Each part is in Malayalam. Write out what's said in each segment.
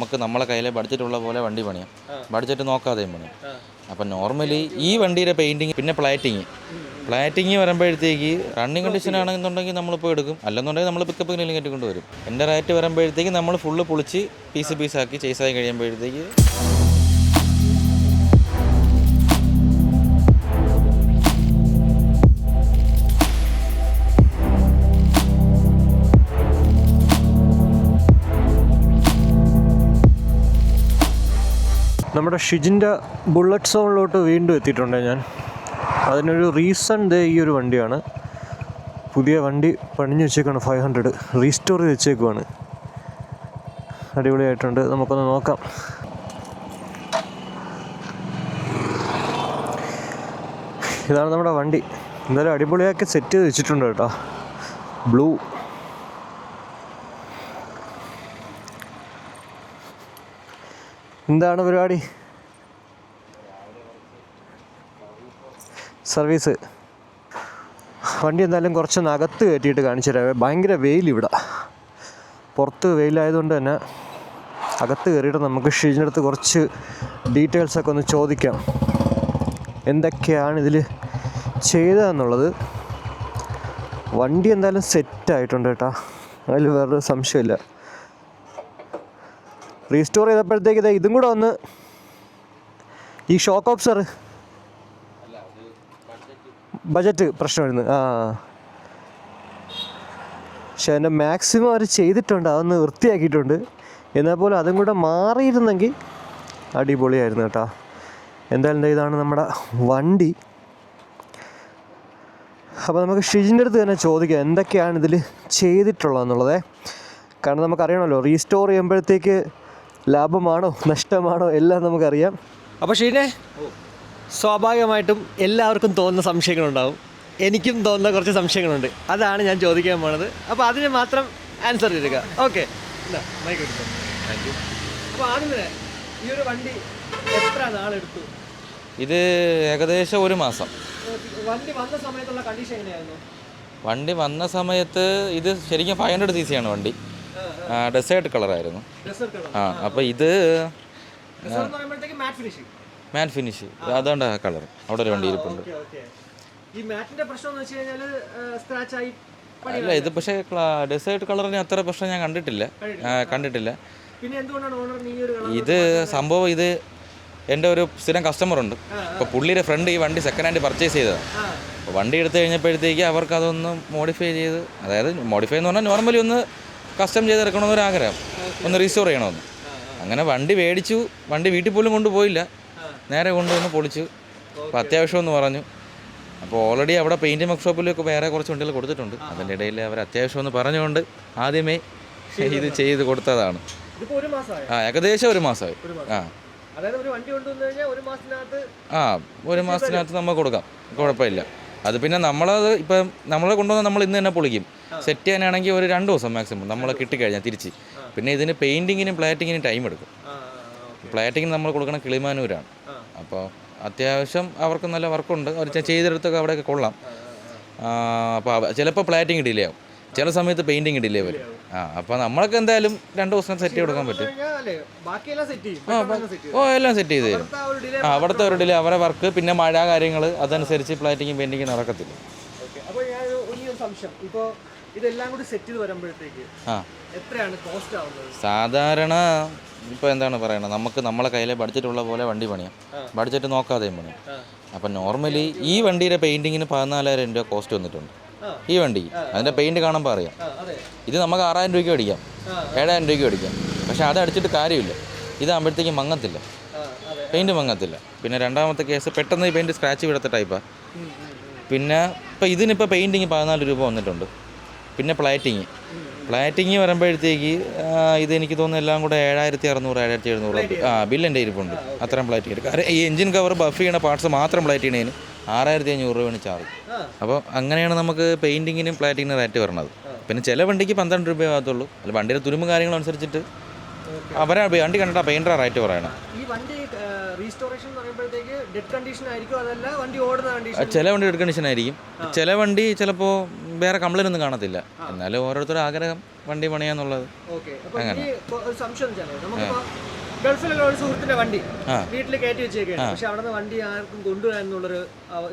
നമുക്ക് നമ്മളെ കയ്യിലെ ബഡ്ജറ്റുള്ള പോലെ വണ്ടി പണിയാം. ബഡ്ജറ്റ് നോക്കാതെയും പണിയാം. അപ്പം നോർമലി ഈ വണ്ടിയുടെ പെയിന്റിങ് പിന്നെ പ്ലാറ്റിങ് പ്ലാറ്റിങ് വരുമ്പോഴത്തേക്ക് റണ്ണിങ് കണ്ടീഷൻ ആണെന്നുണ്ടെങ്കിൽ നമ്മളിപ്പോൾ എടുക്കും. അല്ലെന്നുണ്ടെങ്കിൽ നമ്മൾ പിക്കപ്പ് ഇല്ലെങ്കിലും കെട്ടിക്കൊണ്ട് കൊണ്ടുവരും എന്റെ റേറ്റ് വരുമ്പോഴത്തേക്ക് നമ്മൾ ഫുള്ള് പൊളിച്ച് പീസ് പീസാക്കി ചേസായി കഴിയുമ്പോഴത്തേക്ക് നമ്മുടെ ഷിജിന്റെ ബുള്ളറ്റ് സോണിലോട്ട് വീണ്ടും എത്തിയിട്ടുണ്ട് ഞാൻ. അതിനൊരു റീസൺ ദേ ഈ ഒരു വണ്ടിയാണ്. പുതിയ വണ്ടി പണിഞ്ഞു വെച്ചേക്കാണ് ഫൈവ് ഹൺഡ്രഡ്. റീസ്റ്റോർ ചെയ്ത് വെച്ചേക്കുവാണ്. അടിപൊളിയായിട്ടുണ്ട്. നമുക്കൊന്ന് നോക്കാം. ഇതാണ് നമ്മുടെ വണ്ടി. എന്തായാലും അടിപൊളിയാക്കി സെറ്റ് ചെയ്ത് വെച്ചിട്ടുണ്ട് കേട്ടോ. ബ്ലൂ. എന്താണ് പരിപാടി? സർവീസ്. വണ്ടി എന്തായാലും കുറച്ച് അകത്ത് കയറ്റിയിട്ട് കാണിച്ചു തരാം. ഭയങ്കര വെയിൽ ഇവിടെ. പുറത്ത് വെയിലായതുകൊണ്ട് തന്നെ അകത്ത് കയറിയിട്ട് നമുക്ക് ഷീജിന്റെ അടുത്ത് കുറച്ച് ഡീറ്റെയിൽസൊക്കെ ഒന്ന് ചോദിക്കാം. എന്തൊക്കെയാണ് ഇതിൽ ചെയ്തതെന്നുള്ളത്. വണ്ടി എന്തായാലും സെറ്റായിട്ടുണ്ട് കേട്ടോ. അതിൽ വേറൊരു സംശയമില്ല. റീസ്റ്റോർ ചെയ്തപ്പോഴത്തേക്ക് ഇതാ ഇതും കൂടെ ഒന്ന് ഈ ഷോക്ക് ഓപ്സർ ബജറ്റ് പ്രശ്നമായിരുന്നു. ആ. പക്ഷെ അതിന്റെ മാക്സിമം അവർ ചെയ്തിട്ടുണ്ട്. അതൊന്ന് വൃത്തിയാക്കിയിട്ടുണ്ട്. എന്നാൽ പോലും അതും കൂടെ മാറിയിരുന്നെങ്കിൽ അടിപൊളിയായിരുന്നു കേട്ടോ. എന്തായാലും ഇതാണ് നമ്മുടെ വണ്ടി. അപ്പോൾ നമുക്ക് ഷിജിന്റെ അടുത്ത് തന്നെ ചോദിക്കാം എന്തൊക്കെയാണ് ഇതിൽ ചെയ്തിട്ടുള്ളതെന്നുള്ളതേ. കാരണം നമുക്കറിയണമല്ലോ റീസ്റ്റോർ ചെയ്യുമ്പോഴത്തേക്ക് ലാഭമാണോ നഷ്ടമാണോ എല്ലാം നമുക്കറിയാം. അപ്പോൾ ഷീനെ സ്വാഭാവികമായിട്ടും എല്ലാവർക്കും തോന്നുന്ന സംശയങ്ങളുണ്ടാവും. എനിക്കും തോന്നുന്ന കുറച്ച് സംശയങ്ങളുണ്ട്. അതാണ് ഞാൻ ചോദിക്കാൻ പോണത്. അപ്പോൾ അതിന് മാത്രം ആൻസർ ചെയ്തുക ഓക്കെ അപ്പോൾ ആദ്യം ഈ ഒരു വണ്ടി എത്ര നാളെടുത്തു ഇത് ഏകദേശം ഒരു മാസം. വണ്ടി വന്ന സമയത്തുള്ള കണ്ടീഷൻ എങ്ങനെയായിരുന്നു? വണ്ടി വന്ന സമയത്ത് ഇത് ശരിക്കും ഫൈവ് ഹൺഡ്രഡ് സി സി ആണ് വണ്ടി. ഡെസേർട്ട് കളറായിരുന്നു ആ അപ്പോൾ ഇത് മാറ്റ് ഫിനിഷ് അതുകൊണ്ട് ആ കളർ അവിടെ ഒരു വണ്ടി ഇരിപ്പുണ്ട്. അല്ല ഇത് പക്ഷേ ഡെസേർട്ട് കളറിന് അത്ര പ്രശ്നം ഞാൻ കണ്ടിട്ടില്ല. കണ്ടിട്ടില്ല. ഇത് സംഭവം ഇത് എന്റെ ഒരു സ്ഥിരം കസ്റ്റമർ ഉണ്ട്. അപ്പോൾ പുള്ളിയുടെ ഫ്രണ്ട് ഈ വണ്ടി സെക്കൻഡ് ഹാൻഡ് പർച്ചേസ് ചെയ്തതാണ്. അപ്പോൾ വണ്ടി എടുത്തു കഴിഞ്ഞപ്പോഴത്തേക്ക് അവർക്ക് അതൊന്ന് മോഡിഫൈ ചെയ്ത് അതായത് മോഡിഫൈ എന്ന് പറഞ്ഞാൽ നോർമലി ഒന്ന് കസ്റ്റം ചെയ്തെടുക്കണമെന്നൊരു ആഗ്രഹം. ഒന്ന് റീസ്റ്റോർ ചെയ്യണമെന്ന്. അങ്ങനെ വണ്ടി മേടിച്ചു വണ്ടി വീട്ടിൽ പോലും കൊണ്ടുപോയില്ല. നേരെ കൊണ്ടുവന്ന് പൊളിച്ചു. അപ്പോൾ അത്യാവശ്യമെന്ന് പറഞ്ഞു. അപ്പോൾ ഓൾറെഡി അവിടെ പെയിന്റ് വർക്ക്ഷോപ്പിലൊക്കെ വേറെ കുറച്ച് വണ്ടികൾ കൊടുത്തിട്ടുണ്ട്. അതിന്റെ ഇടയിൽ അവർ അത്യാവശ്യമെന്ന് പറഞ്ഞുകൊണ്ട് ആദ്യമേ ഇത് ചെയ്ത് കൊടുത്തതാണ്. ഒരു ആ ഏകദേശം ഒരു മാസമായി. ആ. ഒരു ഒരു ആ ഒരു മാസത്തിനകത്ത് നമുക്ക് കൊടുക്കാം. കുഴപ്പമില്ല. അത് പിന്നെ നമ്മളത് ഇപ്പം നമ്മളെ കൊണ്ടുവന്ന് നമ്മൾ ഇന്ന് തന്നെ പൊളിക്കും. സെറ്റ് ചെയ്യാനാണെങ്കിൽ ഒരു രണ്ട് ദിവസം മാക്സിമം നമ്മൾ കിട്ടിക്കഴിഞ്ഞാൽ തിരിച്ച്. പിന്നെ ഇതിന് പെയിന്റിങ്ങിനും പ്ലാറ്റിങ്ങിനും ടൈം എടുക്കും. പ്ലാറ്റിങ്ങിന് നമ്മൾ കൊടുക്കണ കിളിമാനൂരാണ്. അപ്പോൾ അത്യാവശ്യം അവർക്ക് നല്ല വർക്കുണ്ട് അവർ ചെയ്തെടുത്തൊക്കെ അവിടെയൊക്കെ കൊള്ളാം. അപ്പോൾ ചിലപ്പോൾ പ്ലാറ്റിങ് ഡിലേ ആവും. ചില സമയത്ത് പെയിന്റിങ് ഡിലേ വരും ആ അപ്പോൾ നമ്മളൊക്കെ എന്തായാലും രണ്ട് ദിവസം സെറ്റ് ചെയ്ത് കൊടുക്കാൻ പറ്റും. ഓ എല്ലാം സെറ്റ് ചെയ്ത് തരും. ആ അവിടുത്തെ ഒരു ഡിലേ അവരെ വർക്ക് പിന്നെ മഴ കാര്യങ്ങൾ അതനുസരിച്ച് പ്ലാറ്റിങ്ങും പെയിന്റിങ്ങും നടക്കത്തില്ല. സംശയം. ഇപ്പോൾ ഇതെല്ലാം കൂടി സെറ്റ് ചെയ്ത് വരുമ്പോഴത്തേക്ക് എത്രയാണ് കോസ്റ്റ് ആവുന്നത്? സാധാരണ ഇപ്പോൾ എന്താണ് പറയുന്നത് നമുക്ക് നമ്മളെ കയ്യിലെ ബഡ്ജറ്റ് ഉള്ള പോലെ വണ്ടി പണിയാം. ബഡ്ജറ്റ് നോക്കാതെയും പണിയാം. അപ്പം നോർമലി ഈ വണ്ടിയുടെ പെയിന്റിങ്ങിന് പതിനാലായിരം രൂപ കോസ്റ്റ് വന്നിട്ടുണ്ട്. ഈ വണ്ടി. അതിന്റെ പെയിന്റ് കാണുമ്പോൾ അറിയാം. ഇത് നമുക്ക് ആറായിരം രൂപയ്ക്ക് അടിക്കാം ഏഴായിരം രൂപയ്ക്ക് അടിക്കാം പക്ഷെ അത് അടിച്ചിട്ട് കാര്യമില്ല. ഇതാകുമ്പോഴത്തേക്കും മങ്ങത്തില്ല. പെയിന്റ് മങ്ങത്തില്ല. പിന്നെ രണ്ടാമത്തെ കേസ് പെട്ടെന്ന് ഈ പെയിന്റ് സ്ക്രാച്ച് വിടത്ത ടൈപ്പാണ് പിന്നെ ഇപ്പോൾ ഇതിനിപ്പോൾ പെയിന്റിങ് പതിനാല് രൂപ വന്നിട്ടുണ്ട്. പിന്നെ പ്ലാറ്റിങ് പ്ലാറ്റിങ് വരുമ്പോഴത്തേക്ക് ഇത് എനിക്ക് തോന്നുന്നു എല്ലാം കൂടെ ഏഴായിരത്തി അറുന്നൂറ് ഏഴായിരത്തി എഴുന്നൂറ് ആ ബില്ലിന്റെ ഇരിപ്പുണ്ട് അത്രയും പ്ലാറ്റ് എടുക്കുക കാരണം ഈ എഞ്ചിൻ കവർ ബഫ് ചെയ്യുന്ന പാർട്സ് മാത്രം പ്ലാറ്റ് ചെയ്യണതിന് ആറായിരത്തി അഞ്ഞൂറ് രൂപയാണ് ചാർജ് അപ്പോൾ അങ്ങനെയാണ് നമുക്ക് പെയിന്റിങ്ങിനും പ്ലാറ്റിങ്ങിനും റേറ്റ് വരുന്നത് പിന്നെ ചില വണ്ടിക്ക് പന്ത്രണ്ട് രൂപയേ ആകത്തുള്ളൂ. അല്ല വണ്ടിയുടെ തുരുമ്പ് കാര്യങ്ങൾ അനുസരിച്ചിട്ട് അവരെ വണ്ടി കണ്ടിട്ട് പെയിന്റർ റേറ്റ് പറയണം. ചില വണ്ടി ഡെഡ് കണ്ടീഷൻ ആയിരിക്കും. ചില വണ്ടി ചിലപ്പോൾ വേറെ കംപ്ലൈന്റ് ഒന്നും കാണത്തില്ല. എന്നാലും ഓരോരുത്തരും ആഗ്രഹം വണ്ടി പണിയാന്നുള്ളത്. ഓക്കെ ഗൾഫിലുള്ള ഒരു സുഹൃത്തിന്റെ വണ്ടി വീട്ടിൽ കയറ്റി വെച്ചേക്കാണ്. പക്ഷെ അവിടെ വണ്ടി ആർക്കും കൊണ്ടുവരാൻ എന്നുള്ളൊരു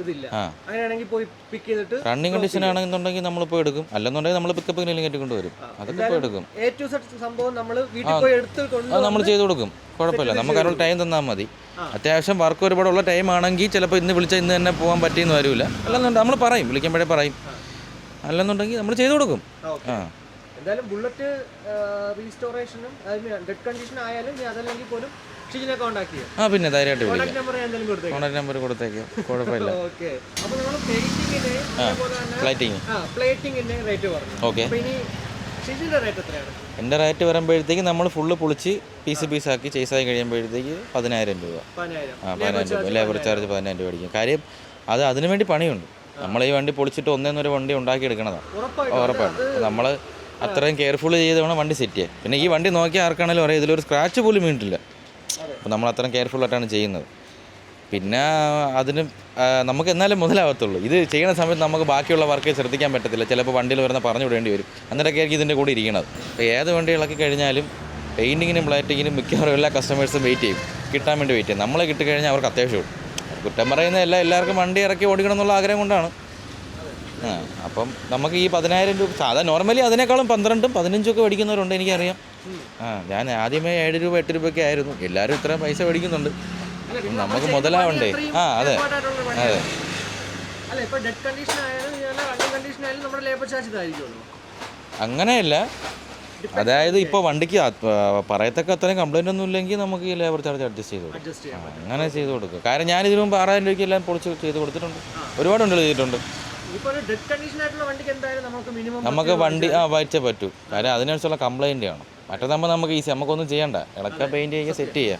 ഇതില്ല. അങ്ങനെയാണെങ്കിൽ പോയി പിക്ക് ചെയ്തിട്ട് റണ്ണിങ് കണ്ടീഷൻ ആണെന്നുണ്ടെങ്കിൽ പോയി എടുക്കും. അല്ലെന്നുണ്ടെങ്കിൽ നമ്മൾ പിക്കപ്പിന് കയറ്റി കൊണ്ടുവരും. അതൊക്കെ പോയി എടുക്കും. എ ടു സെറ്റ് സംഭവം നമ്മൾ വീട്ടിൽ പോയി എടുത്ത് കൊണ്ട് നമ്മൾ ചെയ്തു കൊടുക്കും. കുഴപ്പമില്ല. നമുക്ക് അതിനുള്ള ടൈം തന്നാൽ മതി. അത്യാവശ്യം വർക്ക് ഒരുപാടുള്ള ടൈം ആണെങ്കിൽ ചിലപ്പോൾ ഇന്ന് വിളിച്ചാൽ ഇന്ന് തന്നെ പോകാൻ പറ്റിയെന്ന് വരില്ല അല്ലെന്നുണ്ടെങ്കിൽ നമ്മൾ പറയും. വിളിക്കുമ്പോഴേ പറയും. അല്ലെന്നുണ്ടെങ്കിൽ നമ്മൾ ചെയ്തു കൊടുക്കും. ആ. എന്തായാലും ബുള്ളറ്റ് റീസ്റ്റോറേഷനും ഡെഡ് കണ്ടീഷൻ ആയാലും ഇനി അതല്ലെങ്കിൽ പോലും ഷിജിനെ കോൺടാക്ട് ചെയ്യാം. ആ പിന്നെ ധൈര്യമായിട്ട് കോൺടാക്ട് നമ്പർ ഞാൻ എന്തായാലും കൊടുത്തേക്കാം. കോൺടാക്ട് നമ്പർ കൊടുത്തേക്ക്. കുഴപ്പമില്ല. ഓക്കെ അപ്പൊ നമ്മൾ പെയിന്റിങ്ങിന് അതേപോലെ തന്നെ ഫ്ലൈറ്റിങ് ആ പ്ലേറ്റിങ്ങിന്റെ റേറ്റ് പറഞ്ഞു. ഓക്കെ ഇനി എന്റെ റേറ്റ് വരുമ്പോഴത്തേക്ക് നമ്മൾ ഫുള്ള് പൊളിച്ച് പീസ് പീസാക്കി ചേസായി കഴിയുമ്പോഴത്തേക്ക് പതിനായിരം രൂപ. ആ പതിനായിരം രൂപ ലേബർ ചാർജ് പതിനായിരം രൂപ അടിക്കും. കാര്യം അത് അതിനു വേണ്ടി പണിയുണ്ട് നമ്മൾ ഈ വണ്ടി പൊളിച്ചിട്ട് ഒന്നേന്നൊരു വണ്ടി ഉണ്ടാക്കി എടുക്കണതാണ് ഉറപ്പായിട്ടും. ഉറപ്പാണ് നമ്മൾ അത്രയും കെയർഫുൾ ചെയ്ത് വേണം വണ്ടി സെറ്റ് ചെയ്യാൻ പിന്നെ ഈ വണ്ടി നോക്കിയാൽ ആർക്കാണെങ്കിലും അറിയാം ഇതിലൊരു സ്ക്രാച്ച് പോലും വീണിട്ടില്ല. അപ്പോൾ നമ്മൾ അത്രയും കെയർഫുൾ ആയിട്ടാണ് ചെയ്യുന്നത്. പിന്നെ അതിന് നമുക്ക് എന്നാലും മുതലാകത്തുള്ളൂ ഇത് ചെയ്യുന്ന സമയത്ത് നമുക്ക് ബാക്കിയുള്ള വർക്ക് ശ്രദ്ധിക്കാൻ പറ്റത്തില്ല. ചിലപ്പോൾ വണ്ടിയിൽ വരുന്ന പറഞ്ഞു വിടേണ്ടി വരും. അന്നേരമൊക്കെ ആയിരിക്കും ഇതിന്റെ കൂടെ ഇരിക്കുന്നത് അപ്പോൾ ഏത് വണ്ടി ഇളക്കി കഴിഞ്ഞാലും പെയിന്റിങ്ങിനും ബ്ലൈറ്റിങ്ങിനും മിക്കവാറും എല്ലാ കസ്റ്റമേഴ്സും വെയിറ്റ് ചെയ്യും. കിട്ടാൻ വേണ്ടി വെയിറ്റ് ചെയ്യും. നമ്മളെ കിട്ടിക്കഴിഞ്ഞാൽ അവർക്ക് അത്യാവശ്യമുള്ളൂ. കുറ്റം പറയുന്ന എല്ലാ എല്ലാവർക്കും വണ്ടി ഇറക്കി ഓടിക്കണം എന്നുള്ള ആഗ്രഹം കൊണ്ടാണ്. അപ്പം നമുക്ക് ഈ പതിനായിരം രൂപ സാധാ നോർമലി അതിനേക്കാളും പന്ത്രണ്ടും പതിനഞ്ചും ഒക്കെ മേടിക്കുന്നവരുണ്ട് എനിക്കറിയാം. ആ ഞാൻ ആദ്യമേ ഏഴ് രൂപ എട്ട് രൂപയൊക്കെ ആയിരുന്നു. എല്ലാവരും ഇത്രയും പൈസ മേടിക്കുന്നുണ്ട്. നമുക്ക് മുതലാവണ്ടേ ആ അതെ. അതെ. അങ്ങനെയല്ല. അതായത് ഇപ്പോൾ വണ്ടിക്ക് പറയത്തക്ക അത്രയും കംപ്ലൈന്റ് ഒന്നും ഇല്ലെങ്കിൽ നമുക്ക് ഈ ലേബർ ചാർജ് അഡ്ജസ്റ്റ് ചെയ്ത് കൊടുക്കാം. അങ്ങനെ ചെയ്ത് കൊടുക്കുക കാരണം ഞാൻ ഇതിനു മുമ്പ് ആറായിരം രൂപയ്ക്ക് എല്ലാം പൊളിച്ച് ചെയ്ത് കൊടുത്തിട്ടുണ്ട്. ഒരുപാട് ഉണ്ടല്ലോ ചെയ്തിട്ടുണ്ട്. നമുക്ക് വണ്ടി ആ വരച്ചേ പറ്റൂ. കാര്യം അതിനനുസരിച്ചുള്ള കംപ്ലൈന്റ് ആണ് മറ്റേതാകുമ്പോൾ നമുക്ക് ഈസി നമുക്കൊന്നും ചെയ്യണ്ട. ഇളക്ക പെയിന്റ് ചെയ്യുക സെറ്റ് ചെയ്യുക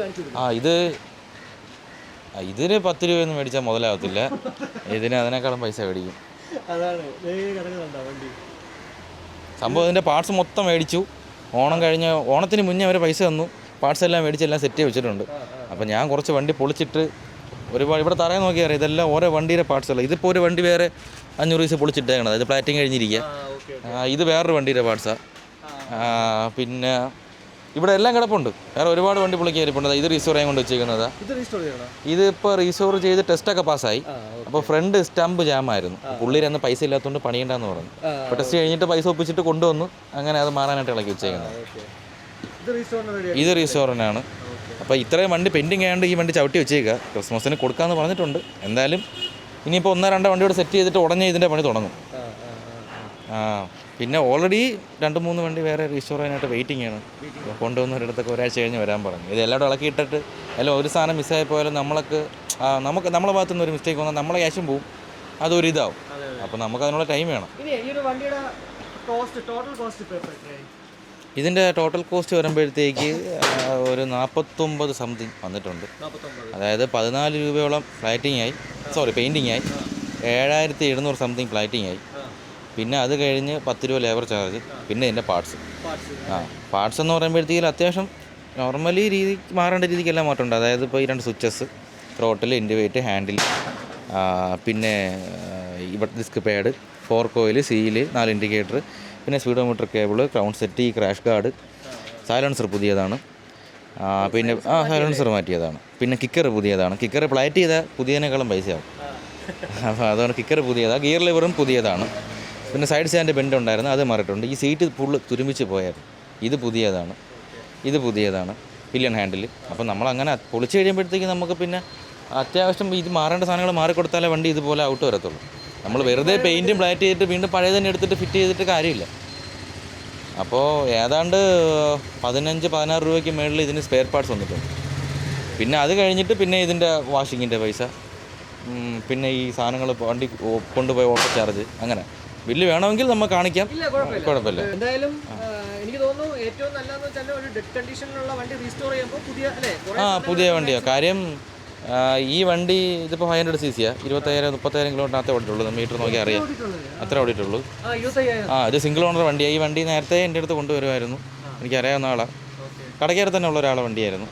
കാണിച്ചു ആ ഇത് ഇതിന് പത്ത് രൂപയൊന്നും മേടിച്ചാൽ മുതലാവത്തില്ല. ഇതിന് അതിനേക്കാളും പൈസ മേടിക്കും. സംഭവം ഇതിന്റെ പാർട്സ് മൊത്തം മേടിച്ചു. ഓണം കഴിഞ്ഞ ഓണത്തിന് മുന്നേ അവർ പൈസ തന്നു. പാർട്സ് എല്ലാം മേടിച്ച് എല്ലാം സെറ്റ് ചെയ്ത് വെച്ചിട്ടുണ്ട്. അപ്പം ഞാൻ കുറച്ച് വണ്ടി പൊളിച്ചിട്ട് ഒരുപാട് ഇവിടെ തറയെ നോക്കിയാൽ അറിയാം. ഇതെല്ലാം ഓരോ വണ്ടിയുടെ പാർട്സ് അല്ല ഇതിപ്പോൾ ഒരു വണ്ടി വേറെ അഞ്ഞൂറ് പൈസ പൊളിച്ചിട്ടേക്കണത്. ഇത് പ്ലാറ്റിങ് കഴിഞ്ഞിരിക്കുക ഇത് വേറൊരു വണ്ടിയുടെ പാർട്സാണ് പിന്നെ ഇവിടെ എല്ലാം കിടപ്പുണ്ട്. വേറെ ഒരുപാട് വണ്ടി പൊളിക്കാൻ ഇരിപ്പുണ്ട് ഇത് റീസ്റ്റോർ ചെയ്യാൻ കൊണ്ട് വെച്ചിരിക്കുന്നത് ഇത് ഇപ്പോൾ റീസ്റ്റോർ ചെയ്ത് ടെസ്റ്റൊക്കെ പാസ്സായി അപ്പോൾ ഫ്രണ്ട് സ്റ്റമ്പ് ജാമായിരുന്നു പുള്ളിയിൽ അന്ന് പൈസ ഇല്ലാത്തതുകൊണ്ട് പണിയണ്ടെന്ന് പറഞ്ഞു. അപ്പോൾ ടെസ്റ്റ് കഴിഞ്ഞിട്ട് പൈസ ഒപ്പിച്ചിട്ട് കൊണ്ടുവന്നു. അങ്ങനെ അത് മാറാനായിട്ട് ഇളക്കി വെച്ചേക്കുന്നത്. ഇത് റീസ്റ്റോറിനാണ് അപ്പോൾ ഇത്രയും വണ്ടി പെൻഡിങ് ആയതുകൊണ്ട് ഈ വണ്ടി ചവിട്ടി വെച്ചേക്കുക ക്രിസ്മസിന് കൊടുക്കാമെന്ന് പറഞ്ഞിട്ടുണ്ട്. എന്തായാലും ഇനിയിപ്പോൾ ഒന്നോ രണ്ടോ വണ്ടിയോട് സെറ്റ് ചെയ്തിട്ട് ഉടനെ ഇതിന്റെ പണി തുടങ്ങും. ആ പിന്നെ ഓൾറെഡി രണ്ട് മൂന്ന് വണ്ടി വേറെ റീസ്റ്റോർ ചെയ്യാനായിട്ട് വെയിറ്റിംഗ് ആണ്. കൊണ്ടുവന്നവരിടത്തൊക്കെ ഒരാഴ്ച കഴിഞ്ഞ് വരാൻ പറഞ്ഞു. ഇത് എല്ലാവരും ഇളക്കിയിട്ടിട്ട് എല്ലാം ഒരു സാധനം മിസ്സായി പോയാലും നമ്മളൊക്കെ ആ, നമുക്ക് നമ്മളെ ഭാഗത്തു നിന്ന് ഒരു മിസ്റ്റേക്ക് വന്നാൽ നമ്മളെ ക്യാഷും പോവും. അതൊരു ഇതാവും. അപ്പോൾ നമുക്ക് അതിനുള്ള ടൈം വേണം. ഇതിന്റെ ടോട്ടൽ കോസ്റ്റ് വരുമ്പോഴത്തേക്ക് ഒരു നാൽപ്പത്തൊമ്പത് സംതിങ് വന്നിട്ടുണ്ട്. അതായത് പതിനാല് രൂപയോളം ഫ്ലൈറ്റിംഗ് ആയി. സോറി പെയിന്റിങ് ആയി. ഏഴായിരത്തി എഴുന്നൂറ് സംതിങ് ഫ്ലൈറ്റിംഗ് ആയി. പിന്നെ അത് കഴിഞ്ഞ് പത്ത് രൂപ ലേബർ ചാർജ് പിന്നെ ഇതിന്റെ പാർട്സ് പാർട്സ് ആ പാർട്സ് എന്ന് പറയുമ്പോഴത്തേക്കും അത്യാവശ്യം നോർമലി രീതി മാറേണ്ട രീതിക്കെല്ലാം മാറ്റമുണ്ട്. അതായത് ഇപ്പോൾ ഈ രണ്ട് സ്വിച്ചസ് ത്രോട്ടിൽ ഇൻഡിവേറ്റ് ഹാൻഡിൽ പിന്നെ ഇവിടെ disc pad four coil seal നാല് ഇൻഡിക്കേറ്റർ പിന്നെ speedometer cable crown set crash guard silencer പുതിയതാണ്. പിന്നെ ആ സൈലൻസർ മാറ്റിയതാണ്. പിന്നെ കിക്കർ പുതിയതാണ്. കിക്കർ പ്ലാറ്റ് ചെയ്താൽ പുതിയതിനേക്കാളും പൈസയാവും. അപ്പോൾ അതുകൊണ്ട് കിക്കർ പുതിയതാണ് ഗിയർ ലിവറും പുതിയതാണ്. പിന്നെ സൈഡ് സ്റ്റാൻഡ് ബെൻഡ് ഉണ്ടായിരുന്നു അത് മാറിയിട്ടുണ്ട്. ഈ സീറ്റ് ഫുള്ള് തുരുമ്പിച്ച് പോയായിരുന്നു. ഇത് പുതിയതാണ്. ഇത് പുതിയതാണ്. പില്യൺ ഹാൻഡിൽ അപ്പോൾ നമ്മൾ അങ്ങനെ പൊളിച്ച് കഴിയുമ്പോഴത്തേക്ക് നമുക്ക് പിന്നെ അത്യാവശ്യം ഇത് മാറേണ്ട സാധനങ്ങൾ മാറിക്കൊടുത്താലേ വണ്ടി ഇതുപോലെ ഔട്ട് വരത്തുള്ളൂ. നമ്മൾ വെറുതെ പെയിന്റും ഫ്ലാറ്റ് ചെയ്തിട്ട് വീണ്ടും പഴയ തന്നെ എടുത്തിട്ട് ഫിറ്റ് ചെയ്തിട്ട് കാര്യമില്ല. അപ്പോൾ ഏതാണ്ട് പതിനഞ്ച് പതിനാറ് രൂപയ്ക്ക് മേളിൽ ഇതിന് സ്പെയർ പാർട്സ് വന്നിട്ടുണ്ട്. പിന്നെ അത് കഴിഞ്ഞിട്ട് പിന്നെ ഇതിന്റെ വാഷിങ്ങിന്റെ പൈസ പിന്നെ ഈ സാധനങ്ങൾ വണ്ടി കൊണ്ടുപോയി ഓട്ടോ ചാർജ് അങ്ങനെ. ബില്ല് വേണമെങ്കിൽ നമ്മൾ കാണിക്കാം. കുഴപ്പമില്ല. എന്തായാലും ആ, എനിക്ക് തോന്നുന്നു ഏറ്റവും നല്ലതെന്ന് വെച്ചാൽ ഒരു ഡെഡ് കണ്ടീഷനിലുള്ള വണ്ടി റീസ്റ്റോർ ചെയ്യുമ്പോൾ പുതിയ ആ പുതിയ വണ്ടിയാണ് കാര്യം ഈ വണ്ടി ഇതിപ്പോൾ ഫൈവ് ഹൺഡ്രഡ് സി സിയാണ് ഇരുപത്തയ്യായിരം മുപ്പത്തായിരം കിലോമീറ്ററിനകത്തേ ഓടിയിട്ടുള്ളൂ. മീറ്റർ നോക്കി അറിയാം. അത്ര ഓടിയിട്ടുള്ളൂ. ആ ഇത് സിംഗിൾ ഓണർ വണ്ടിയാണ് ഈ വണ്ടി നേരത്തെ എന്റെ അടുത്ത് കൊണ്ടുവരുമായിരുന്നു. എനിക്കറിയാവുന്ന ആളാണ് കടക്കേറെ തന്നെ ഉള്ള ഒരാളെ വണ്ടിയായിരുന്നു.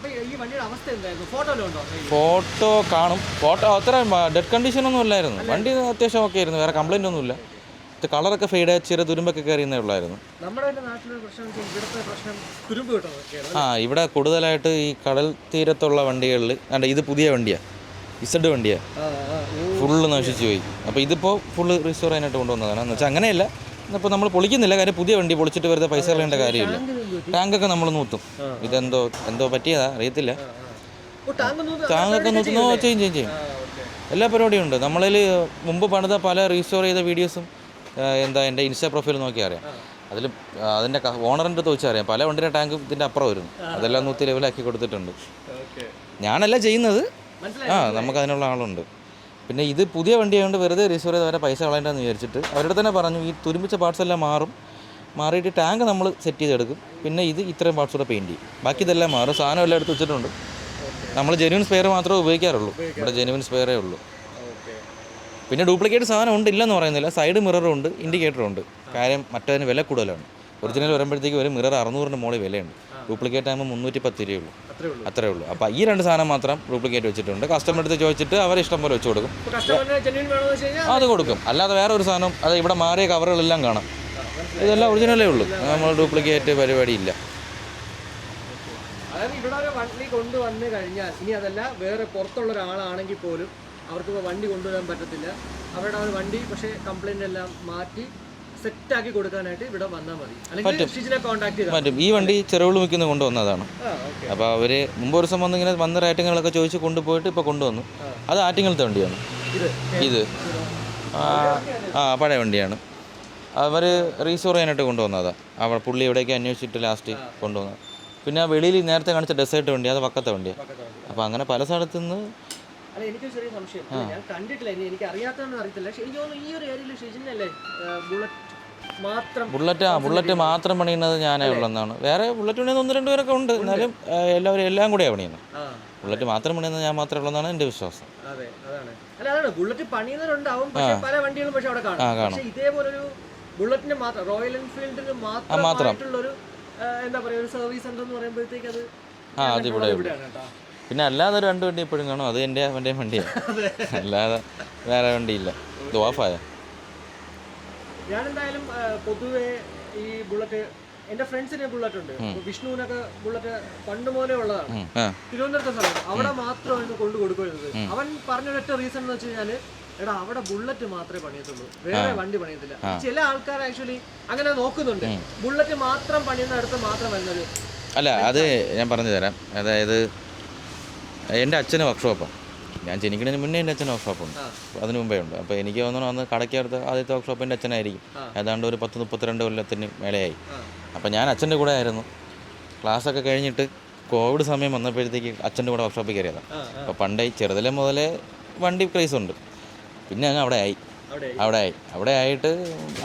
ഫോട്ടോ കാണും. ഫോട്ടോ അത്ര ഡെഡ് കണ്ടീഷനൊന്നും ഇല്ലായിരുന്നു. വണ്ടി അത്യാവശ്യം ഓക്കെ ആയിരുന്നു. വേറെ കംപ്ലൈന്റ് ഒന്നുമില്ല. കളറൊക്കെ ഫെയ്ഡ് ചെറിയ തുരുമ്പൊക്കെ കയറിയെന്നേ ഉള്ളായിരുന്നു. ആ ഇവിടെ കൂടുതലായിട്ട് ഈ കടൽ തീരത്തുള്ള വണ്ടികളിൽ അല്ല ഇത് പുതിയ വണ്ടിയാ. ഇസഡ് വണ്ടിയാ. ഫുള്ള് നശിച്ചു പോയി. അപ്പോൾ ഇതിപ്പോൾ ഫുള്ള് റിസ്റ്റോർ ചെയ്യാനായിട്ട് കൊണ്ടുവന്നതാണ്. എന്ന് വെച്ചാൽ അങ്ങനെയല്ല. ഇപ്പോൾ നമ്മൾ പൊളിക്കുന്നില്ല. കാര്യം പുതിയ വണ്ടി പൊളിച്ചിട്ട് വെറുതെ പൈസ കളയേണ്ട കാര്യമില്ല. ടാങ്കൊക്കെ നമ്മൾ നൂത്തും. ഇതെന്തോ എന്തോ പറ്റിയതാ അറിയത്തില്ല. ടാങ്കൊക്കെ നൂത്തുന്നോ ചേഞ്ച് ചെയ്യും ചെയ്യും എല്ലാ പരിപാടിയും ഉണ്ട്. നമ്മളിൽ മുമ്പ് പണിത പല റീസ്റ്റോർ ചെയ്ത വീഡിയോസും എന്താ എന്റെ ഇൻസ്റ്റാ പ്രൊഫൈൽ നോക്കി അറിയാം. അതിൽ അതിന്റെ ഓണറിന്റെ അടുത്ത് വെച്ചാൽ അറിയാം. പല വണ്ടിയുടെ ടാങ്ക് ഇതിന്റെ അപ്പുറം വരുന്നു അതെല്ലാം നൂത്തി ലെവലാക്കി കൊടുത്തിട്ടുണ്ട്. ഞാനല്ല ചെയ്യുന്നത്. ആ നമുക്ക് അതിനുള്ള ആളുണ്ട്. പിന്നെ ഇത് പുതിയ വണ്ടിയായതുകൊണ്ട് വെറുതെ റീസ്റ്റോർ ചെയ്ത് അവരെ പൈസ കളയേണ്ടതെന്ന് വിചാരിച്ചിട്ട് അവരുടെ തന്നെ പറഞ്ഞു ഈ തുരുമ്പിച്ച പാർട്സ് എല്ലാം മാറും. മാറിയിട്ട് ടാങ്ക് നമ്മൾ സെറ്റ് ചെയ്തെടുക്കും. പിന്നെ ഇത് ഇത്രയും പാർട്സ് കൂടെ പെയിന്റ് ചെയ്യും. ബാക്കി ഇതെല്ലാം മാറും. സാധനം എല്ലാം എടുത്ത് വെച്ചിട്ടുണ്ട്. നമ്മൾ ജെനുവിൻ സ്പെയർ മാത്രമേ ഉപയോഗിക്കാറുള്ളൂ. ഇവിടെ ജെനുവിൻ സ്പെയറേ ഉള്ളൂ. പിന്നെ ഡ്യൂപ്ലിക്കേറ്റ് സാധനം ഉണ്ട് ഇല്ലെന്ന് പറയുന്നില്ല. സൈഡ് മിററും ഉണ്ട് ഇൻഡിക്കേറ്ററും ഉണ്ട്. കാര്യം മറ്റതിന് വില കൂടുതലാണ്. ഒറിജിനൽ വരുമ്പോഴത്തേക്ക് ഒരു മിറർ അറുന്നൂറിന് മുകളിൽ വിലയുണ്ട്. ഡ്യൂപ്ലിക്കേറ്റ് ആകുമ്പോൾ മുന്നൂറ്റി പത്ത് രൂപയേ ഉള്ളൂ. അത്രേ ഉള്ളൂ. അപ്പോൾ ഈ രണ്ട് സാധനം മാത്രം ഡ്യൂപ്ലിക്കേറ്റ് വെച്ചിട്ടുണ്ട്. കസ്റ്റമർ അടുത്ത് ചോദിച്ചിട്ട് അവർ ഇഷ്ടം പോലെ വെച്ച് കൊടുക്കും. അത് കൊടുക്കും. അല്ലാതെ വേറെ ഒരു സാധനം അത് ഇവിടെ മാറിയ കവറുകളെല്ലാം കാണാം. ഇതെല്ലാം ഒറിജിനലേ ഉള്ളൂ. നമ്മൾ ഡ്യൂപ്ലിക്കേറ്റ് പരിപാടിയില്ല അതായത് ഇവിടെ ഒരു വണ്ടി കൊണ്ടുവന്ന് കഴിഞ്ഞാൽ ഇനി അതല്ല വേറെ പുറത്തുള്ള ഒരാളാണെങ്കിൽ പോലും അവർക്ക് വണ്ടി കൊണ്ടുവരാൻ പറ്റത്തില്ല. അവരുടെ ആ ഒരു വണ്ടി പക്ഷേ കംപ്ലൈന്റ് എല്ലാം മാറ്റി സെറ്റാക്കി കൊടുക്കാനായിട്ട് ഇവിടെ വന്നാൽ മതി. അല്ലെങ്കിൽ മറ്റും ഈ വണ്ടി ചെറുവിൾ മിക്കുന്ന കൊണ്ടുവന്നതാണ്. അപ്പോൾ അവർ മുമ്പ് ഒരു ദിവസം വന്ന് ഇങ്ങനെ വന്ന റേറ്റിങ്ങുകളൊക്കെ ചോദിച്ച് കൊണ്ടുപോയിട്ട് ഇപ്പോൾ കൊണ്ടുവന്നു. അത് ആറ്റിങ്ങലത്തെ വണ്ടിയാണ്. ഇത്? ആ പഴയ വണ്ടിയാണ്. അവർ റീസ്റ്റോർ ചെയ്യാനായിട്ട് കൊണ്ടുവന്നതാണ് അവിടെ പുള്ളി എവിടേക്ക് അന്വേഷിച്ചിട്ട് ലാസ്റ്റ് കൊണ്ടുവന്നത്. പിന്നെ വെളിയിൽ നേരത്തെ കാണിച്ച ഡെസേർട്ട് വണ്ടി അത് പക്കത്തെ വണ്ടിയാണ് അപ്പോൾ അങ്ങനെ പല സ്ഥലത്തു നിന്ന് അല്ല എനിക്കൊരു ചെറിയ സംശയം. ഞാൻ കണ്ടിട്ടില്ല ഇനി എനിക്ക് അറിയാത്തതെന്ന് അറിയത്തില്ല. പക്ഷെ എനിക്ക് തോന്നുന്നു ഈ ഒരു ഏരിയയിൽ ഷിജിനല്ലേ ബുള്ളറ്റ് മാത്രം ബുള്ളറ്റ് ആ ബുള്ളറ്റ് മാത്രം പണിയുന്നത് ഞാനേ ഉള്ളെന്നാണ്. വേറെ ബുള്ളറ്റ് പണിയുന്ന ഒന്ന് രണ്ട് പേരൊക്കെ ഉണ്ട്. എന്നാലും എല്ലാവരും എല്ലാം കൂടെയാണ് പണിയുന്നത്. ബുള്ളറ്റ് മാത്രം പണിയുന്നത് ഞാൻ മാത്രമേ ഉള്ളെന്നാണ് എന്റെ വിശ്വാസം. അതെ അതാണ്. അല്ല അതാണ്. ബുള്ളറ്റ് പണിയുന്നവരുണ്ടാവും പക്ഷേ പല വണ്ടികളും പക്ഷെ അവിടെ കാണും. പക്ഷെ ഇതേപോലൊരു ബുള്ളറ്റിന് മാത്രം റോയൽ എൻഫീൽഡിന് മാത്രമായിട്ടുള്ളൊരു ഒരു എന്താ പറയുക ഒരു സർവീസ് സെന്റർ എന്ന് പറയുമ്പോഴത്തേക്ക് അത് ആ ഇവിടെയാണ് കേട്ടോ. പിന്നെ അല്ലാതെ ഒരു രണ്ട് വണ്ടി എപ്പോഴും കാണും. അത് എന്റെ അവന്റെയും വണ്ടിയാണ് അല്ലാതെ വേറെ വണ്ടിയില്ല. ഇത് ഓഫായ? ഞാൻ എന്തായാലും ആ, പൊതുവെ ഈ ബുള്ളറ്റ് എന്റെ ഫ്രണ്ട്സിന് ബുള്ളറ്റ് ഉണ്ട്. വിഷ്ണുവിനൊക്കെ ബുള്ളറ്റ് പണ്ട് മുതലേ ഉള്ളതാണ്. തിരുവനന്തപുരത്തെ സ്ഥലം അവിടെ മാത്രമായിരുന്നു കൊണ്ടു കൊടുക്കരുത് അവൻ പറഞ്ഞൊരൊറ്റ റീസൺ എന്ന് വെച്ച് കഴിഞ്ഞാൽ എടാ അവിടെ ബുള്ളറ്റ് മാത്രമേ പണിയത്തുള്ളൂ. വേറെ വണ്ടി പണിയത്തില്ല. ചില ആൾക്കാർ ആക്ച്വലി അങ്ങനെ നോക്കുന്നുണ്ട്. ബുള്ളറ്റ് മാത്രം പണിയുന്ന അടുത്ത് മാത്രം വരുന്നത്. അല്ല അത് ഞാൻ പറഞ്ഞു തരാം അതായത് എന്റെ അച്ഛന് വർക്ക്ഷോപ്പാണ് ഞാൻ ജനിക്കുന്നതിന് മുന്നേ എന്റെ അച്ഛൻ വർക്ക്ഷോപ്പുണ്ട് അതിന് മുമ്പേ ഉണ്ട്. അപ്പോൾ എനിക്ക് തോന്നുന്നു അന്ന് കടയ്ക്കടുത്ത് ആദ്യത്തെ വർക്ക്ഷോപ്പ് എന്റെ അച്ഛനായിരിക്കും. ഏതാണ്ട് ഒരു പത്ത് മുപ്പത്തിരണ്ട് കൊല്ലത്തിന് മേലെയായി. അപ്പോൾ ഞാൻ അച്ഛന്റെ കൂടെ ആയിരുന്നു. ക്ലാസ്സൊക്കെ കഴിഞ്ഞിട്ട് കോവിഡ് സമയം വന്നപ്പോഴത്തേക്ക് അച്ഛന്റെ കൂടെ വർക്ക്ഷോപ്പിൽ കയറിയതാണ് അപ്പോൾ പണ്ടേ ചെറുതിലെ മുതലേ വണ്ടി ക്രൈസ് ഉണ്ട്. പിന്നെ അങ്ങ് അവിടെ ആയി. അവിടെ അവിടെ ആയി. അവിടെ ആയിട്ട്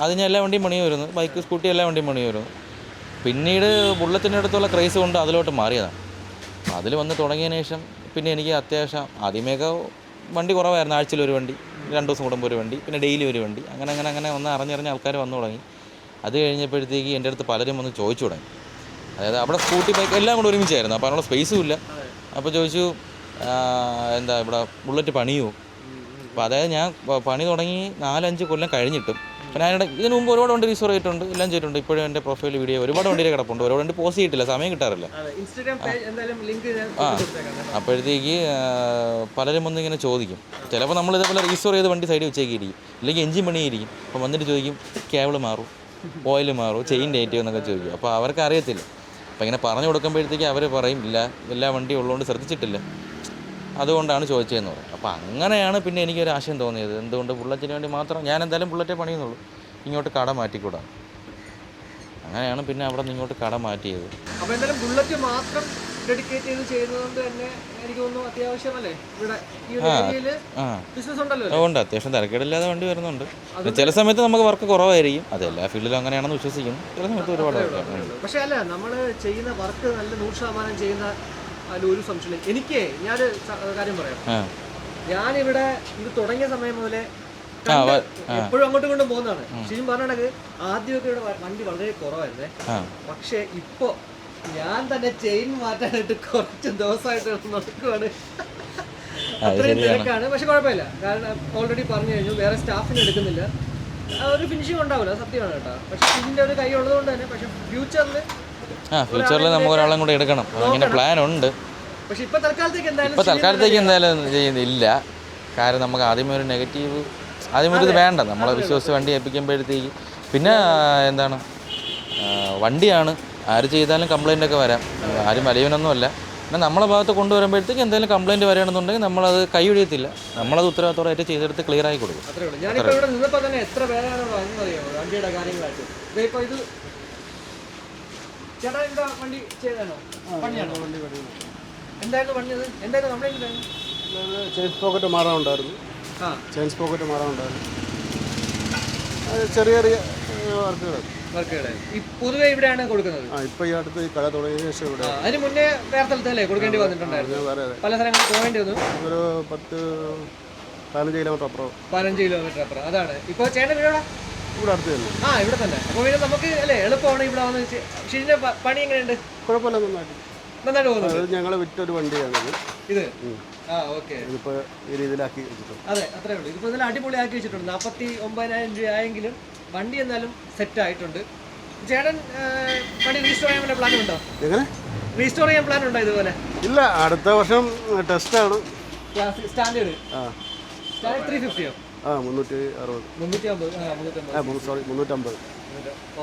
അതിന് എല്ലാ വണ്ടിയും പണി വരുന്നു. ബൈക്ക് സ്കൂട്ടി എല്ലാ വണ്ടിയും പണി വരുന്നു. പിന്നീട് ബുള്ളറ്റിന്റെ അടുത്തുള്ള ക്രൈസ് കൊണ്ട് അതിലോട്ട് മാറിയതാണ് അതിൽ വന്ന് തുടങ്ങിയതിന് ശേഷം പിന്നെ എനിക്ക് അത്യാവശ്യം ആദ്യമേയൊക്കെ വണ്ടി കുറവായിരുന്നു. ആഴ്ചയിൽ ഒരു വണ്ടി രണ്ട് ദിവസം കൂടുമ്പോൾ ഒരു വണ്ടി പിന്നെ ഡെയിലി ഒരു വണ്ടി. അങ്ങനെ അങ്ങനെ അങ്ങനെ ഒന്ന് അറിഞ്ഞറിഞ്ഞ് ആൾക്കാർ വന്നു തുടങ്ങി. അത് കഴിഞ്ഞപ്പോഴത്തേക്ക് എന്റെ അടുത്ത് പലരും വന്ന് ചോദിച്ചു തുടങ്ങി. അതായത് അവിടെ സ്കൂട്ടി ബൈക്ക് എല്ലാം കൂടെ ഒരുമിച്ചായിരുന്നു. അപ്പോൾ അതിനുള്ള സ്പേസും ഇല്ല. അപ്പോൾ ചോദിച്ചു എന്താ ഇവിടെ ബുള്ളറ്റ് പണിയോ അപ്പോൾ അതായത് ഞാൻ പണി തുടങ്ങി നാലഞ്ച് കൊല്ലം കഴിഞ്ഞിട്ടും ഞാൻ ഇവിടെ ഇതിന് മുമ്പ് ഒരുപാട് വണ്ടി റിസർവ് ചെയ്തിട്ടുണ്ട് എല്ലാം ചെയ്തിട്ടുണ്ട്. ഇപ്പോഴും എന്റെ പ്രൊഫൈൽ വീഡിയോ ഒരുപാട് വണ്ടിയിൽ കിടപ്പുണ്ട്. ഒരുപാട് വണ്ടി പോസ്റ്റ് ചെയ്തിട്ടില്ല സമയം കിട്ടാറില്ല. ആ. അപ്പോഴത്തേക്ക് പലരും വന്ന് ഇങ്ങനെ ചോദിക്കും. ചിലപ്പോൾ നമ്മൾ ഇതേപോലെ റീസ്റ്റോർ ചെയ്ത് വണ്ടി സൈഡിൽ വെച്ചേക്കിരിക്കും. അല്ലെങ്കിൽ എഞ്ചിൻ പണിയിരിക്കും അപ്പോൾ വന്നിട്ട് ചോദിക്കും കേബിൾ മാറും ഓയിൽ മാറും ചെയിൻ ഡേറ്റ് എന്നൊക്കെ ചോദിക്കും. അപ്പോൾ അവർക്ക് അറിയത്തില്ല അപ്പോൾ ഇങ്ങനെ പറഞ്ഞു കൊടുക്കുമ്പോഴത്തേക്ക് അവർ പറയും ഇല്ല എല്ലാ വണ്ടിയും ഉള്ളതുകൊണ്ട് ശ്രദ്ധിച്ചിട്ടില്ല. അതുകൊണ്ടാണ് ചോദിച്ചതെന്ന് പറയും അപ്പോൾ അങ്ങനെയാണ് പിന്നെ എനിക്കൊരു ആശയം തോന്നിയത്. എന്തുകൊണ്ട് ബുള്ളറ്റിന് വേണ്ടി മാത്രം ഞാൻ എന്തായാലും ബുള്ളറ്റേ പണിയുന്നുള്ളൂ. ഇങ്ങോട്ട് കട മാറ്റിക്കൂടാ അങ്ങനെയാണ് പിന്നെ അവിടെ നിന്ന് ഇങ്ങോട്ട് കട മാറ്റിയത്. അപ്പൊ എന്തായാലും ബുള്ളറ്റ് മാത്രം ഡെഡിക്കേറ്റ് ചെയ്ത് ചെയ്യുന്നതുകൊണ്ട് തന്നെ എനിക്ക് തോന്നുന്നു അത്യാവശ്യമല്ലേ? ഇവിടെ ഈ ഒരു ബിസിനസ് ഉണ്ടല്ലോ അതുകൊണ്ട് അത്യാവശ്യം തിരക്കേടില്ലാതെ വണ്ടി വരുന്നുണ്ട്. ചില സമയത്ത് നമുക്ക് വർക്ക് കുറവായിരിക്കും. അത് എല്ലാ ഫീൽഡിലും അങ്ങനെയാണെന്ന് വിശ്വസിക്കുന്നു. ചില സമയത്ത് ഒരുപാട്. പക്ഷെ അല്ല നമ്മൾ ചെയ്യുന്ന വർക്ക് നല്ല നൂറ് ശതമാനം ചെയ്യുന്ന അതിൽ ഒരു സംശയമില്ല എനിക്ക് ഞാൻ കാര്യം പറയാം. ഞാനിവിടെ ഇത് തുടങ്ങിയ സമയം മുതലേ എപ്പോഴും അങ്ങോട്ടും ഇങ്ങോട്ടും പോകുന്നതാണ്. ശരിക്കും പറഞ്ഞത് ആദ്യമൊക്കെ ഇവിടെ വണ്ടി വളരെ കുറവായിരുന്നേ. പക്ഷെ ഇപ്പൊ ഞാൻ തന്നെ ചെയിൻ മാറ്റാനായിട്ട് കുറച്ച് ദിവസമായിട്ട് നടക്കുവാണ്. അത്രയും തിരക്കാണ്. പക്ഷെ കുഴപ്പമില്ല. കാരണം ഓൾറെഡി പറഞ്ഞു കഴിഞ്ഞു. വേറെ സ്റ്റാഫിന് എടുക്കുന്നില്ല. ഒരു ഫിനിഷിംഗ് ഉണ്ടാവില്ല. സത്യമാണ് കേട്ടോ. പക്ഷെ ഇതിന്റെ ഒരു കൈ ഉള്ളതുകൊണ്ട് തന്നെ. പക്ഷെ ഫ്യൂച്ചറിൽ ആ ഫ്യൂച്ചറിൽ നമുക്ക് ഒരാളും കൂടെ എടുക്കണം. അങ്ങനെ പ്ലാൻ ഉണ്ട്. ഇപ്പൊ തൽക്കാലത്തേക്ക് എന്തായാലും ഇപ്പോൾ തൽക്കാലത്തേക്ക് എന്തായാലും ചെയ്യുന്നില്ല. കാരണം നമുക്ക് ആദ്യമേ ഒരു നെഗറ്റീവ് ആദ്യമേ ഒരു ഇത് വേണ്ട. നമ്മളെ വിശ്വസിച്ച് വണ്ടി ഏൽപ്പിക്കുമ്പോഴത്തേക്ക്. പിന്നെ എന്താണ്? വണ്ടിയാണ്. ആര് ചെയ്താലും കംപ്ലൈന്റ് ഒക്കെ വരാം. ആരും വലിയവനൊന്നുമല്ല. പിന്നെ നമ്മളെ ഭാഗത്ത് കൊണ്ടുവരുമ്പോഴത്തേക്ക് എന്തെങ്കിലും കംപ്ലൈന്റ് വരികയാണെന്നുണ്ടെങ്കിൽ നമ്മളത് കൈയൊഴിയത്തില്ല നമ്മളത് ഉത്തരവാദിത്തമായിട്ട് ചെയ്തെടുത്ത് ക്ലിയർ ആയി കൊടുക്കും. ഇവിടെ ഇപ്പൊ ചേട്ടാ എന്താ വണ്ടി ചെയ്താണോ പണിയാണോ? വണ്ടി എന്തായിരുന്നു പണിയത് എന്തായിരുന്നു കംപ്ലൈന്റ് ഉണ്ടായിരുന്നു ചെയിൻ പോക്കറ്റ് മാറാനുണ്ടായിരുന്നു ആ. ചെയിൻ പോക്കറ്റ് മാറാനുണ്ടായിരുന്നു അത് ചെറിയ ചെറിയ വർക്കുകൾ വർക്കുകളെ. ഈ പൊതുവെ ഇവിടെയാണ് കൊടുക്കുന്നത്? ആ ഇപ്പോൾ ഈ അടുത്ത് ഈ കട തുടങ്ങിയ ശേഷം ഇവിടെ. അതിന് മുന്നേ വേറെ സ്ഥലത്തല്ലേ കൊടുക്കേണ്ടി വന്നിട്ടുണ്ടായിരുന്നു? വേറെ പല സ്ഥലങ്ങളിൽ പോകേണ്ടി വന്നു? ഒരു പത്ത് പതിനഞ്ച് കിലോമീറ്റർ അപ്പുറം. പതിനഞ്ച് കിലോമീറ്റർ അപ്പുറം. അതാണ്. ഇപ്പോൾ ചേട്ടൻ വീടാ ഇവിടെ അടുത്ത് തന്നെ. ആ ഇവിടെ തന്നെ. അപ്പോൾ പിന്നെ നമുക്ക് അല്ലേ എളുപ്പമാണ് ഇവിടെ വന്ന് ഷിജിന്റെ പണി എങ്ങനെയുണ്ട്? കുഴപ്പമില്ല നന്നായിട്ട്. നന്നായിട്ട് പോകുന്നത് അത് ഞങ്ങൾ വിറ്റൊരു വണ്ടിയാണിത് ഇത്. ആ ഓക്കെ. ഇതിപ്പോൾ ഈ രീതിയിലാക്കി വെച്ചിട്ടുണ്ട്. അതെ അത്രേ ഉള്ളൂ. ഇതിപ്പോൾ ഇതിൽ അടിപൊളിയാക്കി വെച്ചിട്ടുണ്ട്. നാൽപ്പത്തി ഒമ്പതിനായിരം രൂപ ആയെങ്കിലും വണ്ടി എന്നാലും സെറ്റ് ആയിട്ടുണ്ട്. ചേട്ടൻ പണി വണ്ടി റീസ്റ്റോർ ചെയ്യാൻ വല്ല പ്ലാൻ ഉണ്ടോ? എങ്ങനെ? റീസ്റ്റോർ ചെയ്യാൻ പ്ലാൻ ഉണ്ടോ ഇതുപോലെ? ഇല്ല അടുത്ത വർഷം ടെസ്റ്റ് ആണ്. സ്റ്റാൻഡേർഡ് ആ. സ്റ്റാൻഡേർഡ് ത്രീ ഫിഫ്റ്റിയോ ആ മുന്നൂറ്റി അറുപത്. മുന്നൂറ്റി അമ്പത് ആ മുന്നൂറ്റമ്പത് സോറി മുന്നൂറ്റമ്പത്.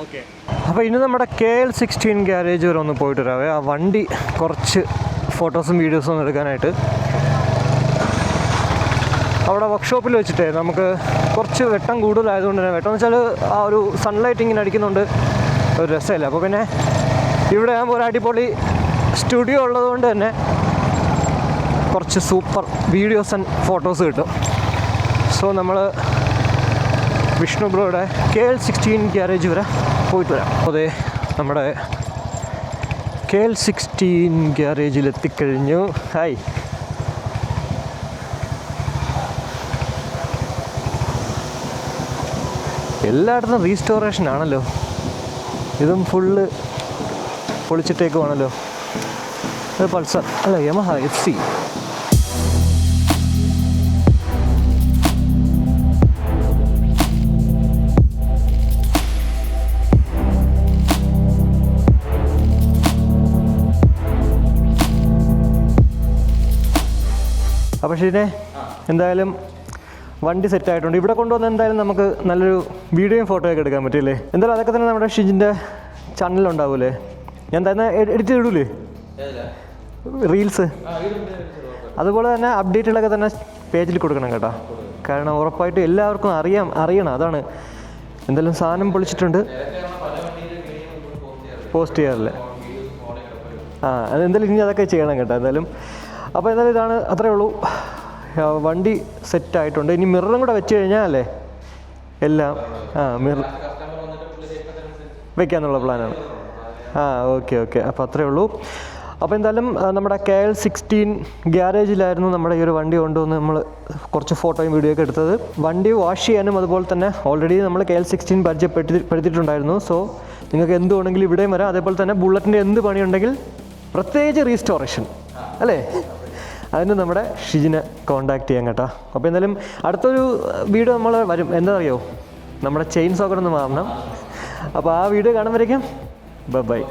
ഓക്കെ. അപ്പോൾ ഇനി നമ്മുടെ കെ എൽ സിക്സ്റ്റീൻ ഗ്യാരേജ് വരെ ഒന്ന് പോയിട്ട് വരാവേ. ആ വണ്ടി കുറച്ച് ഫോട്ടോസും വീഡിയോസും ഒന്ന് എടുക്കാനായിട്ട്. അവിടെ വർക്ക്ഷോപ്പിൽ വെച്ചിട്ടേ നമുക്ക് കുറച്ച് വെട്ടം കൂടുതലായതുകൊണ്ട് തന്നെ വെട്ടം എന്ന് വെച്ചാൽ ആ ഒരു സൺലൈറ്റ് ഇങ്ങനെ അടിക്കുന്നുണ്ട്. ഒരു രസമില്ല? അപ്പോൾ പിന്നെ ഇവിടെ ആകുമ്പോൾ ഒരു അടിപൊളി സ്റ്റുഡിയോ ഉള്ളതുകൊണ്ട് തന്നെ കുറച്ച് സൂപ്പർ വീഡിയോസ് ആൻഡ് ഫോട്ടോസ് കിട്ടും. സോ നമ്മൾ വിഷ്ണു ബ്രോയുടെ കെ എൽ സിക്സ്റ്റീൻ ഗ്യാരേജ് വരെ പോയിട്ട് വരാം. അതെ നമ്മുടെ കെ എൽ സിക്സ്റ്റീൻ ഗ്യാരേജിൽ എത്തിക്കഴിഞ്ഞു. ഹായ്. എല്ലായിടത്തും റീസ്റ്റോറേഷൻ ആണല്ലോ. ഇതും ഫുള്ള് പൊളിച്ചിട്ടേക്കുവാണല്ലോ. ഇത് പൾസർ. അല്ല യമഹ എഫ് സി. അപ്പോൾ ശരിനെ എന്തായാലും വണ്ടി സെറ്റ് ആയിട്ടുണ്ട്. ഇവിടെ കൊണ്ടുവന്ന് എന്തായാലും നമുക്ക് നല്ലൊരു വീഡിയോയും ഫോട്ടോയൊക്കെ എടുക്കാൻ പറ്റില്ലേ? എന്തായാലും അതൊക്കെ തന്നെ നമ്മുടെ ഷിജിന്റെ ചാനലിലുണ്ടാവൂലേ ഞാൻ എന്തായാലും എഡിറ്റ് ചെയ്തിടൂലേ? റീൽസ് അതുപോലെ തന്നെ അപ്ഡേറ്റുകളൊക്കെ തന്നെ പേജിൽ കൊടുക്കണം കേട്ടോ. കാരണം ഉറപ്പായിട്ട് എല്ലാവർക്കും അറിയാം അറിയണം. അതാണ്. എന്തായാലും സാധനം പൊളിച്ചിട്ടുണ്ട്. പോസ്റ്റ് ചെയ്യാറില്ല? ആ അത് എന്തായാലും ഇനി അതൊക്കെ ചെയ്യണം കേട്ടോ. എന്തായാലും അപ്പോൾ എന്തായാലും ഇതാണ് അത്രേ ഉള്ളൂ. വണ്ടി സെറ്റായിട്ടുണ്ട് ഇനി മിററും കൂടെ വെച്ച് കഴിഞ്ഞാൽ അല്ലേ എല്ലാം ആ മിറർ വെക്കാന്നുള്ള പ്ലാനാണ് ആ ഓക്കെ ഓക്കെ അപ്പോൾ അത്രേ ഉള്ളൂ. അപ്പോൾ എന്തായാലും നമ്മുടെ കെ എൽ സിക്സ്റ്റീൻ ഗ്യാരേജിലായിരുന്നു നമ്മുടെ ഈ ഒരു വണ്ടി കൊണ്ടുവന്ന് നമ്മൾ കുറച്ച് ഫോട്ടോയും വീഡിയോ ഒക്കെ എടുത്തത്. വണ്ടി വാഷ് ചെയ്യാനും അതുപോലെ തന്നെ ഓൾറെഡി നമ്മൾ കെ എൽ സിക്സ്റ്റീൻ പരിചയപ്പെടുത്തി പെടുത്തിയിട്ടുണ്ടായിരുന്നു സോ നിങ്ങൾക്ക് എന്ത് വേണമെങ്കിലും ഇവിടെയും വരാം. അതേപോലെ തന്നെ ബുള്ളറ്റിന്റെ എന്ത് പണിയുണ്ടെങ്കിൽ പ്രത്യേകിച്ച് റീസ്റ്റോറേഷൻ അല്ലേ? അതിന് നമ്മുടെ ഷിജിനെ കോണ്ടാക്ട് ചെയ്യാം കേട്ടോ. അപ്പോൾ എന്തായാലും അടുത്തൊരു വീഡിയോ നമ്മൾ വരും. എന്താ അറിയോ നമ്മുടെ ചെയിൻ സോക്കർ ഒന്ന് മാറണം അപ്പോൾ ആ വീഡിയോ കാണുമ്പോഴേക്കും ബൈ